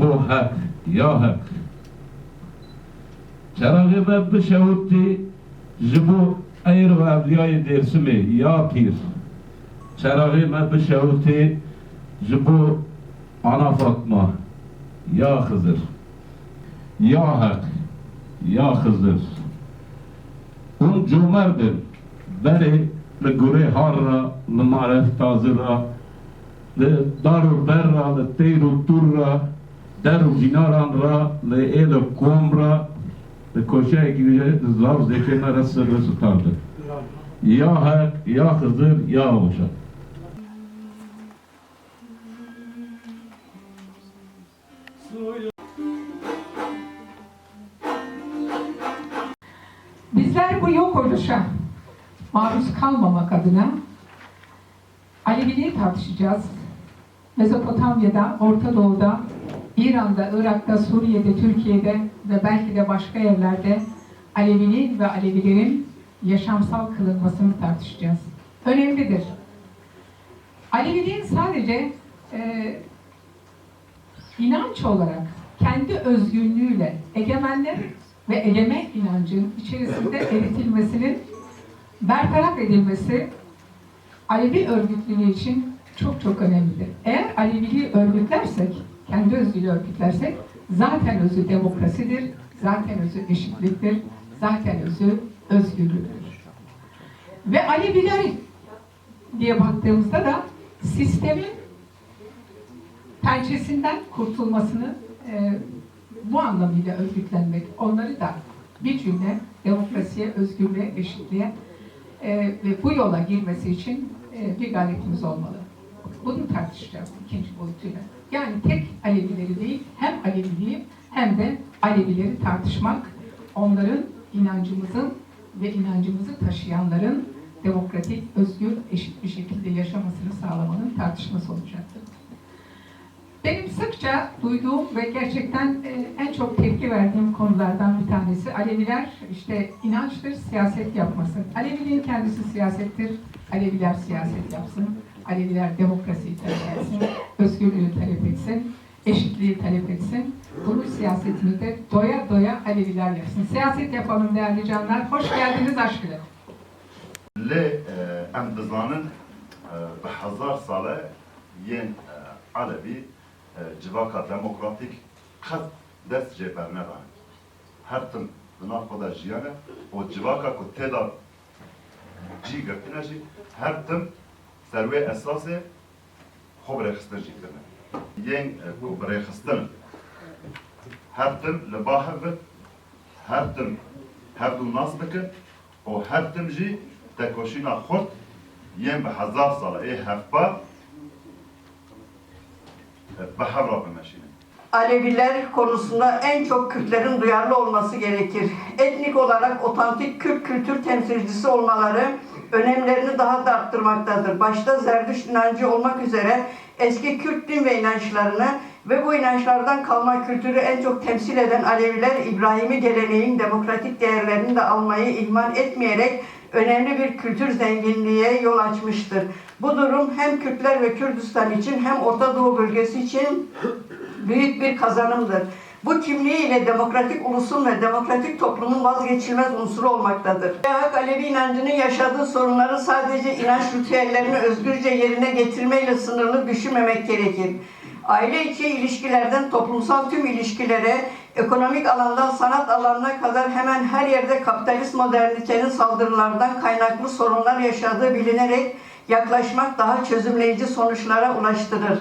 Bu hak, ya hak. Çarağı ve şey bu şehuddi, bu eyr û evliyayê Dêrsimê ya pîr çeragê me bişewitî ji bo ana Fatma ya Xizir ya hek ya Xizir hûn cûmerdin berê li gurê har ra li maref tazir ra li dar û ber ra li têr û tur ra der û jînaran ra li ji zav zêkê me re sir li sitardin ya hek ya Xizir ya Oşa Bizler bu yok oluşa maruz kalmamak adına Aleviliği tartışacağız. Mezopotamya'da, Orta Doğu'da, İran'da, Irak'ta, Suriye'de, Türkiye'de ve belki de başka yerlerde Aleviliğin ve Alevilerin yaşamsal kılınmasını tartışacağız. Önemlidir. Aleviliğin sadece e, inanç olarak kendi özgünlüğüyle egemenler ve egemen inancın içerisinde eritilmesinin bertaraf edilmesi Alevi örgütlüğü için çok çok önemlidir. Eğer Aleviliği örgütlersek, kendi özgürlüğü örgütlersek zaten özü demokrasidir, zaten özü eşitliktir, zaten özü özgürlüktür. Ve Aleviler diye baktığımızda da sistemin pençesinden kurtulmasını e, bu anlamıyla örgütlenmek, onları da bir cümle demokrasiye, özgürlüğe, eşitliğe e, ve bu yola girmesi için e, bir gayretimiz olmalı. Bunu tartışacağız ikinci boyutuyla. Yani tek Alevileri değil, hem Aleviliği hem de Alevileri tartışmak, onların inancımızın ve inancımızı taşıyanların demokratik, özgür, eşit bir şekilde yaşamasını sağlamanın tartışması olacaktır. Benim sıkça duyduğum ve gerçekten e, en çok tepki verdiğim konulardan bir tanesi Aleviler işte inançtır, siyaset yapmasın. Aleviliğin kendisi siyasettir, Aleviler siyaset yapsın, Aleviler demokrasiyi talep etsin, özgürlüğü talep etsin, eşitliği talep etsin siyasetimizde doya doya Aleviler yapsın. Siyaset yapalım değerli canlar. Hoş geldiniz aşkına. Le e, em dizanın e, bi hazar sale yen e, Alevi civaka demokratik kat dest ceperine ben. Her tüm bina kadar jiyane o civaka ku teda ji gertine her tüm serve esası xobre xistin jikirne. Yen ku bre hevdû nas bikin û her tim jî tekoşîna xurt yên bi hezar sala ê hevpa bi hevra bimeşînin. Aleviler konusunda en çok Kürtlerin duyarlı olması gerekir. Etnik olarak otantik Kürt kültür temsilcisi olmaları önemlerini daha da arttırmaktadır. Başta Zerdüşt inancı olmak üzere eski Kürt din ve inançlarını ve bu inançlardan kalma kültürü en çok temsil eden Aleviler İbrahimi geleneğin demokratik değerlerini de almayı ihmal etmeyerek önemli bir kültür zenginliğe yol açmıştır. Bu durum hem Kürtler ve Kürdistan için hem Orta Doğu bölgesi için büyük bir kazanımdır. Bu kimliğiyle demokratik ulusun ve demokratik toplumun vazgeçilmez unsuru olmaktadır. Hak Alevi inancının yaşadığı sorunları sadece inanç ritüellerini özgürce yerine getirmeyle sınırlı düşünmemek gerekir. Aile içi ilişkilerden toplumsal tüm ilişkilere, ekonomik alandan sanat alanına kadar hemen her yerde kapitalist modernitenin saldırılardan kaynaklı sorunlar yaşadığı bilinerek yaklaşmak daha çözümleyici sonuçlara ulaştırır.